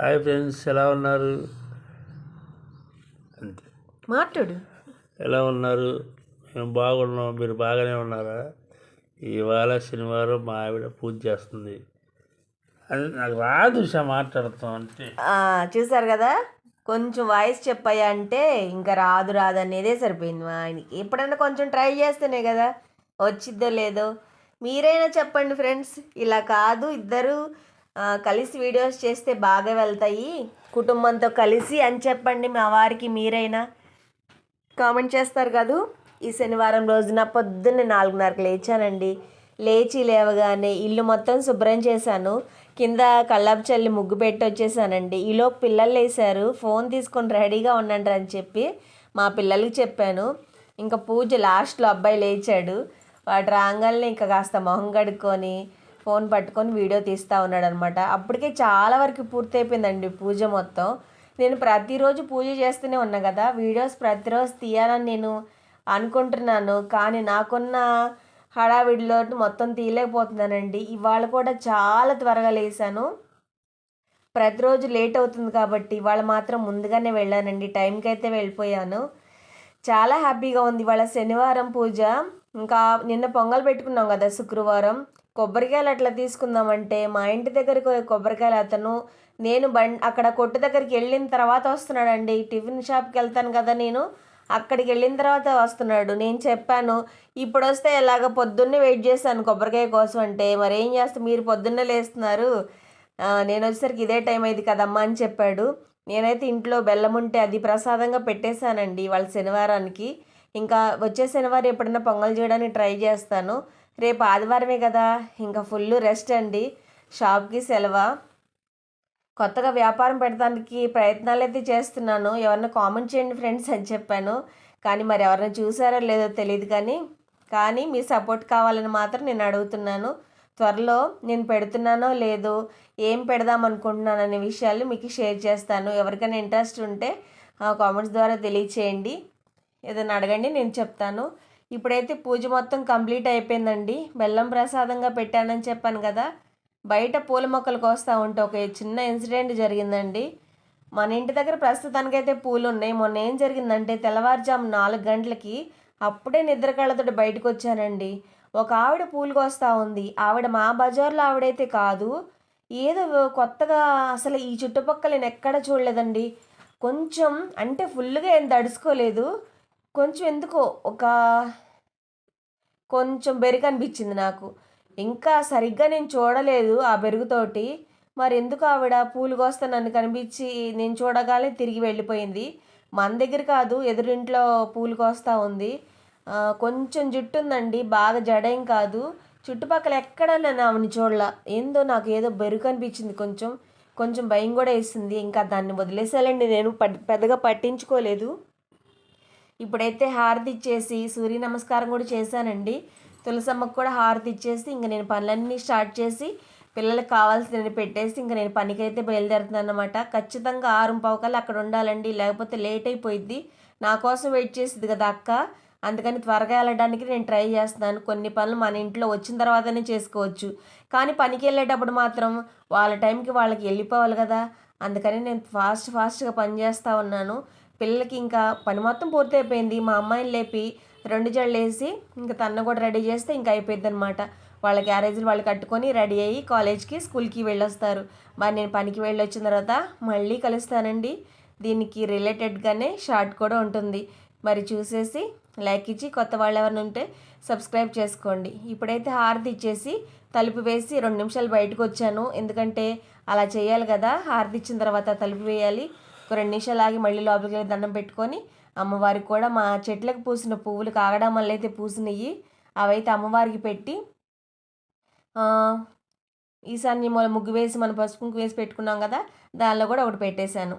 Hi friends ఎలా ఉన్నారు? అంతే. మాట్లాడు. ఎలా ఉన్నారు? మేము బాగున్నాం మీరు బాగానే ఉన్నారా? ఇవాళ శనివారం మా ఆవిడ పూజ చేస్తుంది. అది నాకు రాదు ఉషా మాట్లాడతాం అంటే. ఆ, చూసారు కదా? కొంచెం వాయిస్ చెప్పాయా అంటే ఇంకా రాదు రాదు అనేదే సరిపోయింది మా ఆయనకి. ఎప్పుడైనా కొంచెం ట్రై చేస్తేనే కదా వచ్చిద్దో లేదో. మీరైనా చెప్పండి ఫ్రెండ్స్. ఇలా కాదు ఇద్దరు కలిసి వీడియోస్ చేస్తే బాగా వెళ్తాయి. కుటుంబంతో కలిసి అని చెప్పండి మా వారికి మీరైనా. కామెంట్ చేస్తారు కదూ. ఈ శనివారం రోజున పొద్దున్నే నాలుగున్నరకు లేచానండి. లేచి లేవగానే ఇల్లు మొత్తం శుభ్రం చేశాను. కింద కల్లాపు చల్లి ముగ్గు పెట్టి వచ్చేసానండి ఈలో పిల్లలు లేసారు ఫోన్ తీసుకొని రెడీగా ఉండండి అని చెప్పి మా పిల్లలకి చెప్పాను. ఇంకా పూజ లాస్ట్లో అబ్బాయి లేచాడు. వాడు రాగానే ఇంకా కాస్త మొహం కడుక్కొని ఫోన్ పట్టుకొని వీడియో తీస్తూ ఉన్నాడు అనమాట అప్పటికే చాలా వరకు పూర్తయిపోయిందండి పూజ మొత్తం. నేను ప్రతిరోజు పూజ చేస్తూనే ఉన్నా కదా. వీడియోస్ ప్రతిరోజు తీయాలని నేను అనుకుంటున్నాను. కానీ నాకున్న హడావిడిలో మొత్తం తీయలేకపోతున్నానండి. ఇవాళ కూడా చాలా త్వరగా లేసాను. ప్రతిరోజు లేట్ అవుతుంది కాబట్టి ఇవాళ మాత్రం ముందుగానే వెళ్ళానండి. టైంకి అయితే వెళ్ళిపోయాను. చాలా హ్యాపీగా ఉంది. ఇవాళ శనివారం పూజ. ఇంకా నిన్న పొంగల్ పెట్టుకున్నాం కదా శుక్రవారం. కొబ్బరికాయలు అట్లా తీసుకుందామంటే మా ఇంటి దగ్గరికి కొబ్బరికాయలు అతను నేను బండ్ అక్కడ కొట్టు దగ్గరికి వెళ్ళిన తర్వాత వస్తున్నాడండి. టిఫిన్ షాప్కి వెళ్తాను కదా నేను అక్కడికి వెళ్ళిన తర్వాత వస్తున్నాడు. నేను చెప్పాను ఇప్పుడు వస్తే ఇలాగ పొద్దున్నే వెయిట్ చేశాను కొబ్బరికాయ కోసం అంటే మరి ఏం చేస్తే మీరు పొద్దున్నే లేస్తున్నారు. నేను వచ్చేసరికి ఇదే టైం అయింది కదమ్మా అని చెప్పాడు. నేనైతే ఇంట్లో బెల్లం ఉంటే అది ప్రసాదంగా పెట్టేశానండి వాళ్ళ శనివారానికి. ఇంకా వచ్చే శనివారం ఎప్పుడైనా పొంగల్ చేయడానికి ట్రై చేస్తాను. రేపు ఆదివారమే కదా. ఇంకా ఫుల్ రెస్ట్ అండి. షాప్కి సెలవ? కొత్తగా వ్యాపారం పెట్టడానికి ప్రయత్నాలు అయితే చేస్తున్నాను. ఎవరన్నా కామెంట్ చేయండి ఫ్రెండ్స్ అని చెప్పాను. కానీ మరి ఎవరైనా చూసారో లేదో తెలియదు కానీ కానీ మీ సపోర్ట్ కావాలని మాత్రం నేను అడుగుతున్నాను. త్వరలో నేను పెడుతున్నానో లేదో ఏం పెడదాం అనుకుంటున్నాను అనే విషయాలు మీకు షేర్ చేస్తాను. ఎవరికైనా ఇంట్రెస్ట్ ఉంటే కామెంట్స్ ద్వారా తెలియచేయండి. ఏదైనా అడగండి నేను చెప్తాను. ఇప్పుడైతే పూజ మొత్తం కంప్లీట్ అయిపోయిందండి. బెల్లం ప్రసాదంగా పెట్టానని చెప్పాను కదా. బయట పూల మొక్కలు కోస్తూ ఉంటే ఒక చిన్న ఇన్సిడెంట్ జరిగిందండి. మన ఇంటి దగ్గర ప్రస్తుతానికైతే పూలు ఉన్నాయి. మొన్న ఏం జరిగిందంటే తెల్లవారుజాము నాలుగు గంటలకి అప్పుడే నిద్ర కళ్ళతోటి బయటకు వచ్చానండి. ఒక ఆవిడ పూలు కోస్తూ ఉంది. ఆవిడ మా బజార్లో ఆవిడైతే కాదు. ఏదో కొత్తగా అసలు ఈ చుట్టుపక్కల నేను ఎక్కడ చూడలేదండి. కొంచెం అంటే ఫుల్గా ఏం తడుచుకోలేదు. కొంచెం ఎందుకో ఒక కొంచెం బెరుగు అనిపించింది నాకు. ఇంకా సరిగ్గా నేను చూడలేదు ఆ బెరుగుతోటి. మరి ఎందుకు ఆవిడ పూలు కోస్తా నన్ను కనిపించి నేను చూడగానే తిరిగి వెళ్ళిపోయింది. మన దగ్గర కాదు ఎదురింట్లో పూలు కోస్తా ఉంది. కొంచెం జుట్టు ఉందండి బాగా జడేం కాదు. చుట్టుపక్కల ఎక్కడ నేను ఆమెను చూడలా. ఏందో నాకు ఏదో బెరుకు అనిపించింది కొంచెం. కొంచెం భయం కూడా వేసింది. ఇంకా దాన్ని వదిలేసాలండి నేను. పెద్దగా పట్టించుకోలేదు. ఇప్పుడైతే హారతి ఇచ్చేసి సూర్య నమస్కారం కూడా చేశానండి. తులసమ్మకు కూడా హారతి ఇచ్చేసి ఇంక నేను పనులన్నీ స్టార్ట్ చేసి పిల్లలకు కావాల్సినవి పెట్టేసి ఇంక నేను పనికైతే బయలుదేరుతున్నాను అనమాట ఖచ్చితంగా ఆరు పావుకల్లా అక్కడ ఉండాలండి. లేకపోతే లేట్ అయిపోయింది నా కోసం వెయిట్ చేసింది కదా అక్క. అందుకని త్వరగా వెళ్ళడానికి నేను ట్రై చేస్తున్నాను. కొన్ని పనులు మన ఇంట్లో వచ్చిన తర్వాతనే చేసుకోవచ్చు. కానీ పనికి వెళ్ళేటప్పుడు మాత్రం వాళ్ళ టైంకి వాళ్ళకి వెళ్ళిపోవాలి కదా. అందుకని నేను ఫాస్ట్ ఫాస్ట్గా పని చేస్తూ ఉన్నాను. పిల్లలకి ఇంకా పని మొత్తం పూర్తి అయిపోయింది. మా అమ్మాయిని లేపి రెండు జళ్ళు వేసి ఇంకా తన కూడా రెడీ చేస్తే ఇంకా అయిపోయింది అనమాట వాళ్ళ క్యారేజీలు వాళ్ళు కట్టుకొని రెడీ అయ్యి కాలేజ్కి స్కూల్కి వెళ్ళొస్తారు. మరి నేను పనికి వెళ్ళొచ్చిన తర్వాత మళ్ళీ కలుస్తానండి. దీనికి రిలేటెడ్గానే షార్ట్ కూడా ఉంటుంది. మరి చూసేసి లైక్ ఇచ్చి కొత్త వాళ్ళు ఎవరైనా ఉంటే సబ్స్క్రైబ్ చేసుకోండి. ఇప్పుడైతే హారతి ఇచ్చేసి తలుపు వేసి రెండు నిమిషాలు బయటకు వచ్చాను. ఎందుకంటే అలా చేయాలి కదా. హారతి ఇచ్చిన తర్వాత తలుపు వేయాలి. ఒక రెండు నిమిషాలు ఆగి మళ్ళీ లోపలికి వెళ్ళి దండం పెట్టుకొని అమ్మవారికి కూడా మా చెట్లకు పూసిన పువ్వులు కాగడం వల్ల అయితే పూసినవి అవైతే అమ్మవారికి పెట్టి ఆ, ఈశాన్య మూల ముగ్గు వేసి మనం పసుపు కుంకుమ వేసి పెట్టుకున్నాం కదా దానిలో కూడా ఒకటి పెట్టేశాను.